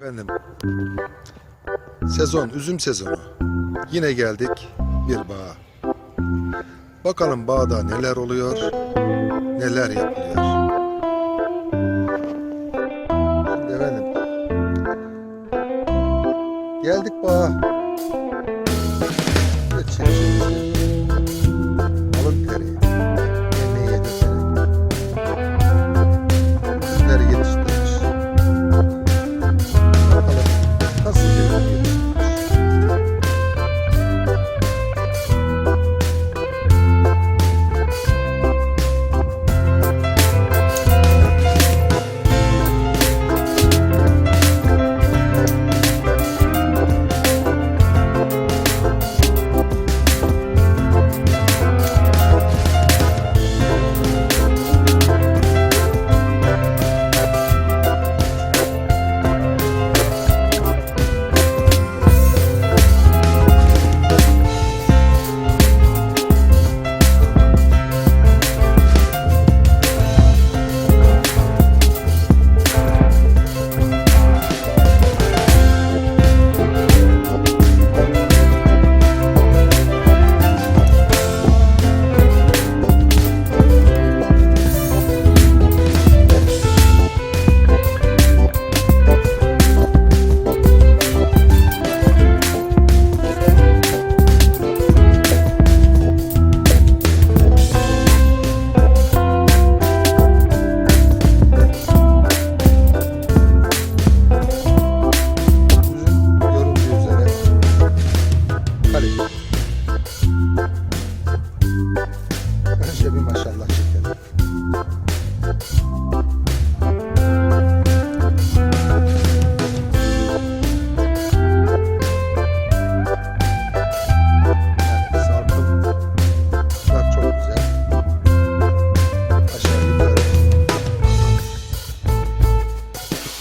Efendim, sezon, üzüm sezonu. Yine geldik bir bağa. Bakalım bağda neler oluyor, neler yapılıyor.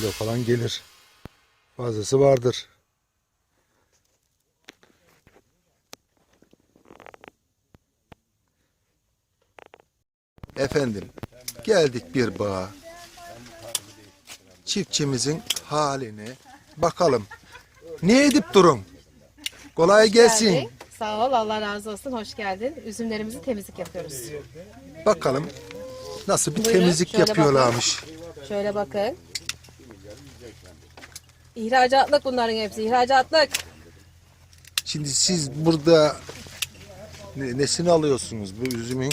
Kilo falan gelir. Fazlası vardır. Efendim, geldik bir bağa. Çiftçimizin haline bakalım. Ne edip durun? Kolay gelsin. Sağ ol, Allah razı olsun. Hoş geldin. Üzümlerimizi temizlik yapıyoruz. Bakalım nasıl bir Buyurun, temizlik şöyle yapıyorlarmış. Şöyle bakın. İhracatlık bunların hepsi. İhracatlık. Şimdi siz burada ne- nesini alıyorsunuz bu üzümün?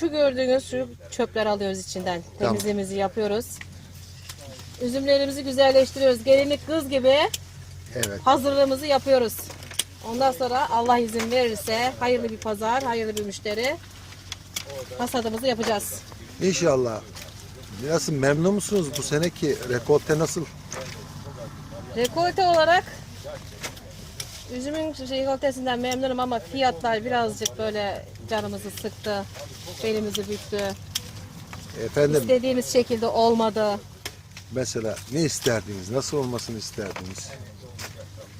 Şu gördüğünüz şu çöpler alıyoruz içinden. Tamam. Temizliğimizi yapıyoruz. Üzümlerimizi güzelleştiriyoruz. Gelinlik kız gibi Evet. hazırlığımızı yapıyoruz. Ondan sonra Allah izin verirse hayırlı bir pazar, hayırlı bir müşteri hasadımızı yapacağız. İnşallah. Nasıl memnun musunuz bu seneki rekolte nasıl? Rekolte olarak üzümün rekoltesinden memnunum ama fiyatlar birazcık böyle canımızı sıktı. Belimizi büktü. Efendim İstediğimiz şekilde olmadı. mesela ne isterdiniz? Nasıl olmasını isterdiniz?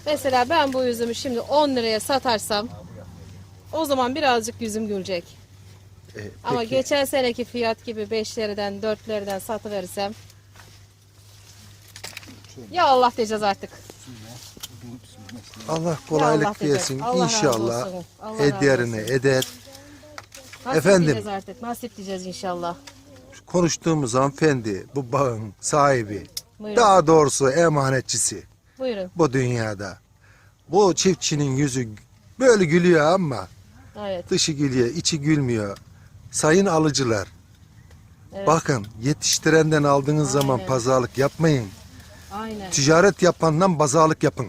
Mesela ben bu üzümü şimdi 10 liraya satarsam o zaman birazcık yüzüm gülecek. E, Ama peki, geçen seneki fiyat gibi 5'lerden 4'lerden satıverirsem ya Allah diyeceğiz artık. Allah kolaylık Allah versin. Allah razı İnşallah olsun. Allah razı ederine olsun. eder. Nasip Efendim. diyeceğiz artık. Nasip diyeceğiz inşallah. Konuştuğumuz hanımefendi bu bağın sahibi. Buyurun. Daha doğrusu emanetçisi Buyurun. bu dünyada. Bu çiftçinin yüzü böyle gülüyor ama Evet. dışı gülüyor, içi gülmüyor. Sayın alıcılar, Evet. bakın yetiştirenden aldığınız zaman Aynen. pazarlık yapmayın. Aynen. Ticaret yapandan pazarlık yapın.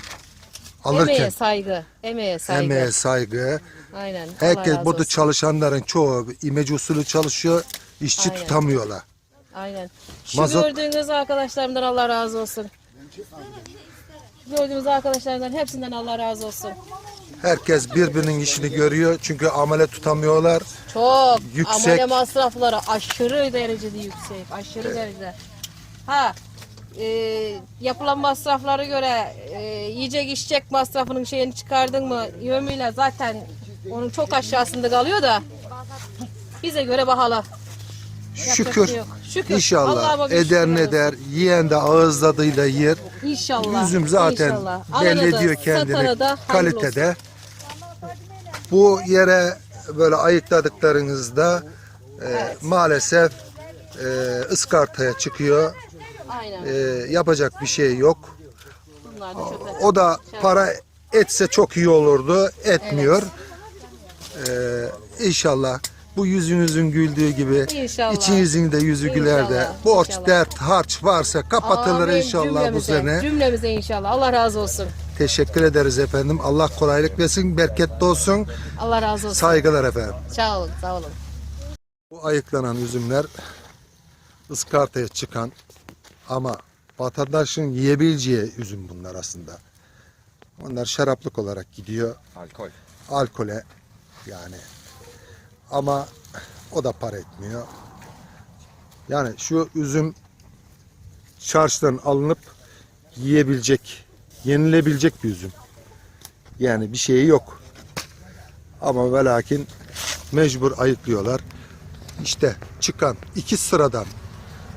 Alırken Emeğe saygı. Emeğe saygı. emeğe saygı. Aynen. Herkes burada olsun. çalışanların çoğu imece usulü çalışıyor. işçi Aynen. tutamıyorlar. Aynen. Şu Mazot- gördüğünüz arkadaşlarımdan Allah razı olsun. Gördüğünüz arkadaşlarımdan hepsinden Allah razı olsun. Herkes birbirinin işini görüyor çünkü amele tutamıyorlar. Çok. Yüksek. Amele masrafları aşırı derecede yüksek. Aşırı derecede. Ha e, yapılan masraflara göre e, yiyecek içecek masrafının şeyini çıkardın mı yövmiyle zaten onun çok aşağısında kalıyor da bize göre pahalı. Şükür. şey. Şükür. İnşallah eder ne der. Yiyen de ağız tadıyla yer. İnşallah. Üzüm zaten İnşallah. Belli da, ediyor kendini da olsun. kalitede. Bu yere böyle ayıkladıklarınızda e, maalesef e, ıskartaya çıkıyor. Aynen. E, yapacak bir şey yok. Bunlar da çöpe. O da para etse çok iyi olurdu. Etmiyor. Ee, inşallah bu yüzünüzün güldüğü gibi İnşallah. içinizin de yüzü güler de İnşallah, borç inşallah. dert harç varsa kapatılır Amin. inşallah bu Cümlemize, sene. Cümlemize inşallah. Allah razı olsun. Teşekkür ederiz efendim. Allah kolaylık versin, bereketli olsun. Allah razı olsun. Saygılar efendim. Sağ olun, sağ olun. Bu ayıklanan üzümler ıskartaya çıkan ama vatandaşın yiyebileceği üzüm bunlar aslında. Onlar şaraplık olarak gidiyor. Alkol. alkole yani ama o da para etmiyor. Yani şu üzüm çarşıdan alınıp yiyebilecek, yenilebilecek bir üzüm. Yani bir şeyi yok. Ama ve lakin mecbur ayıklıyorlar. İşte çıkan iki sıradan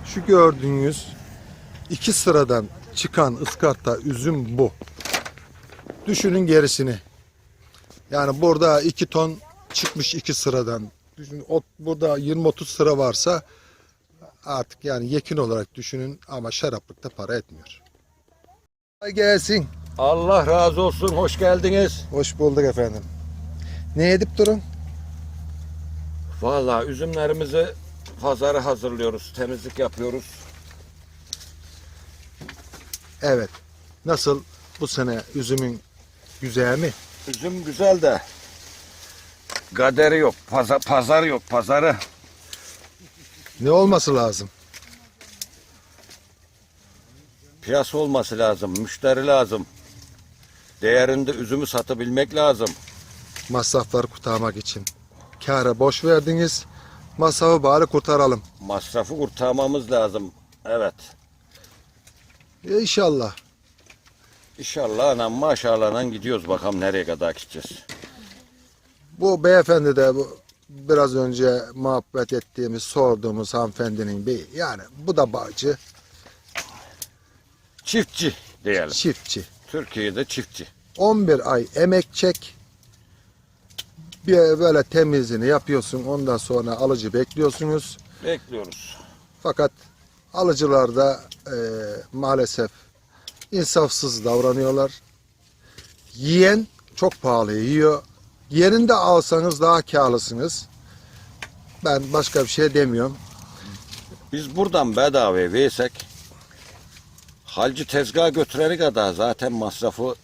şu gördüğünüz iki sıradan çıkan ıskarta üzüm bu. Düşünün gerisini. Yani burada 2 ton çıkmış iki sıradan. Düşün, o, burada 20-30 sıra varsa artık yani yekin olarak düşünün ama şaraplıkta para etmiyor. Gelsin. Allah razı olsun. Hoş geldiniz. Hoş bulduk efendim. Ne edip durun? Vallahi üzümlerimizi pazara hazırlıyoruz. Temizlik yapıyoruz. Evet. Nasıl bu sene üzümün güzel mi? Üzüm güzel de kaderi yok. Pazar, pazar yok. Pazarı. Ne olması lazım? Piyasa olması lazım. Müşteri lazım. Değerinde üzümü satabilmek lazım. Masrafları kurtarmak için. Kâra boş verdiniz. Masrafı bari kurtaralım. Masrafı kurtarmamız lazım. Evet. İnşallah. İnşallah anam maşallah gidiyoruz bakalım nereye kadar gideceğiz. Bu beyefendi de bu biraz önce muhabbet ettiğimiz, sorduğumuz hanımefendinin bir yani bu da bağcı, Çiftçi diyelim. çiftçi. Türkiye'de çiftçi. 11 ay emek çek. Bir böyle temizliğini yapıyorsun. Ondan sonra alıcı bekliyorsunuz. Bekliyoruz. Fakat alıcılar da e, maalesef insafsız davranıyorlar. Yiyen çok pahalı yiyor. Yerinde alsanız daha karlısınız. Ben başka bir şey demiyorum. Biz buradan bedava versek halcı tezgaha götüreni kadar zaten masrafı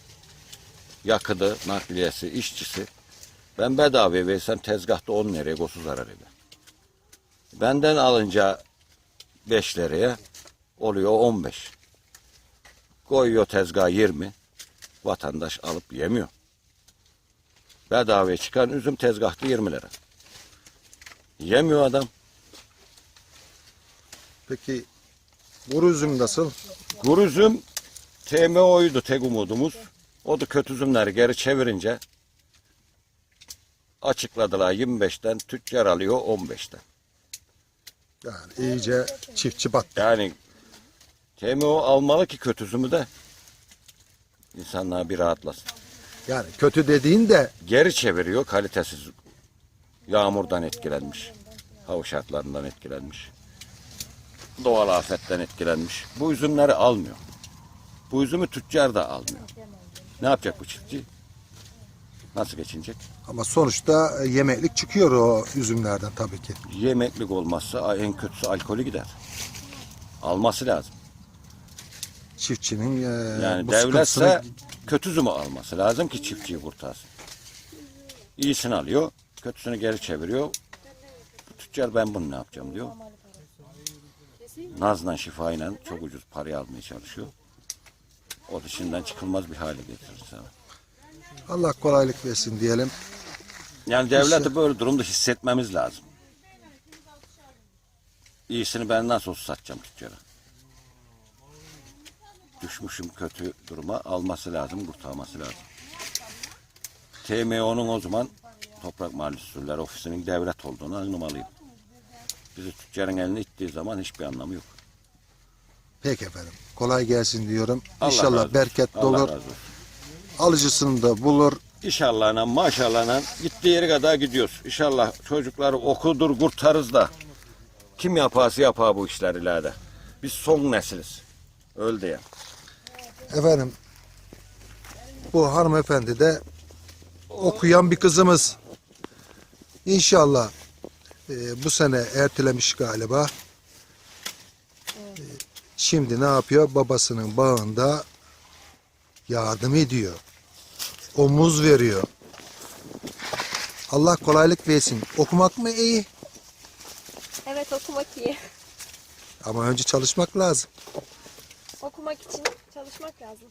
yakıdı, nakliyesi, işçisi. Ben bedava versem tezgahta 10 liraya gosu zarar eder. Benden alınca 5 liraya oluyor 15. Koyuyor tezgaha 20. Vatandaş alıp yemiyor. Bedavaya çıkan üzüm tezgahta 20 lira. Yemiyor adam. Peki bu üzüm nasıl? Kuru üzüm TMO'ydu tek umudumuz. O da kötü üzümleri geri çevirince açıkladılar 25'ten tüccar alıyor 15'ten. Yani iyice çiftçi battı. Yani TMO almalı ki kötü üzümü de insanlar bir rahatlasın. Yani kötü dediğin de Geri çeviriyor kalitesiz yağmurdan etkilenmiş. Hava şartlarından etkilenmiş. Doğal afetten etkilenmiş. Bu üzümleri almıyor. Bu üzümü tüccar da almıyor. Ne yapacak bu çiftçi? Nasıl geçinecek? ama sonuçta e, yemeklik çıkıyor o üzümlerden tabii ki. Yemeklik olmazsa en kötüsü alkolü gider. Alması lazım. Çiftçinin e, Yani bu devletse sıkıntısını kötü üzümü alması lazım ki çiftçiyi kurtarsın. İyisini alıyor, kötüsünü geri çeviriyor. Tüccar ben bunu ne yapacağım diyor. Nazla şifayla çok ucuz parayı almaya çalışıyor. O da şimdiden çıkılmaz bir hale getirir sana. Allah kolaylık versin diyelim. Yani devleti böyle durumda hissetmemiz lazım. İyisini ben nasıl olsa satacağım tüccara. Düşmüşüm kötü duruma alması lazım, kurtarması lazım. TMO'nun o zaman Toprak Usulleri Ofisi'nin devlet olduğunu anlamalıyım. Bizi tüccarın eline ittiği zaman hiçbir anlamı yok. Peki efendim. Kolay gelsin diyorum. Allah İnşallah olsun. bereketli Allah razı olsun. Alıcısını da bulur. İnşallahla maşallahla gittiği yere kadar gidiyoruz. İnşallah çocukları okudur kurtarız da. Kim yaparsa yapar bu işleri ileride. Biz son nesiliz. Öyle diye. Efendim bu hanımefendi de okuyan bir kızımız. İnşallah e, bu sene ertelemiş galiba. E, şimdi ne yapıyor? Babasının bağında yardım ediyor. Omuz veriyor. Allah kolaylık versin. Okumak mı iyi? Evet okumak iyi. Ama önce çalışmak lazım. Okumak için çalışmak lazım.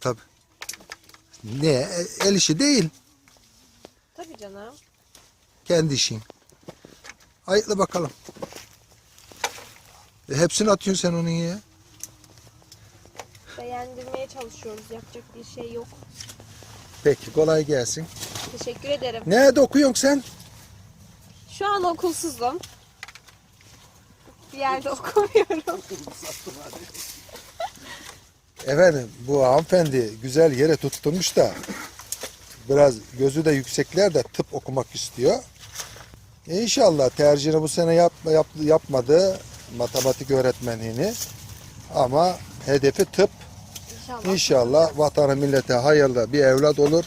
Tabii. Ne? El işi değil. Tabii canım. Kendi işin. Ayıkla bakalım. E, hepsini atıyorsun sen onun ya. Beğendirmeye çalışıyoruz. Yapacak bir şey yok. Peki kolay gelsin. Teşekkür ederim. Nerede okuyorsun sen? Şu an okulsuzum. Bir yerde okumuyorum. Efendim bu hanımefendi güzel yere tutturmuş da biraz gözü de yüksekler de tıp okumak istiyor. E, İnşallah tercihini bu sene yapma, yap, yapmadı matematik öğretmenliğini ama hedefi tıp. İnşallah. İnşallah vatanı millete hayırlı bir evlat olur.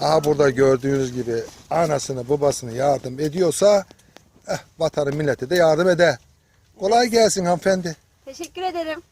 Aha burada gördüğünüz gibi anasını babasını yardım ediyorsa eh, vatanı millete de yardım eder. Kolay gelsin hanımefendi. Teşekkür ederim.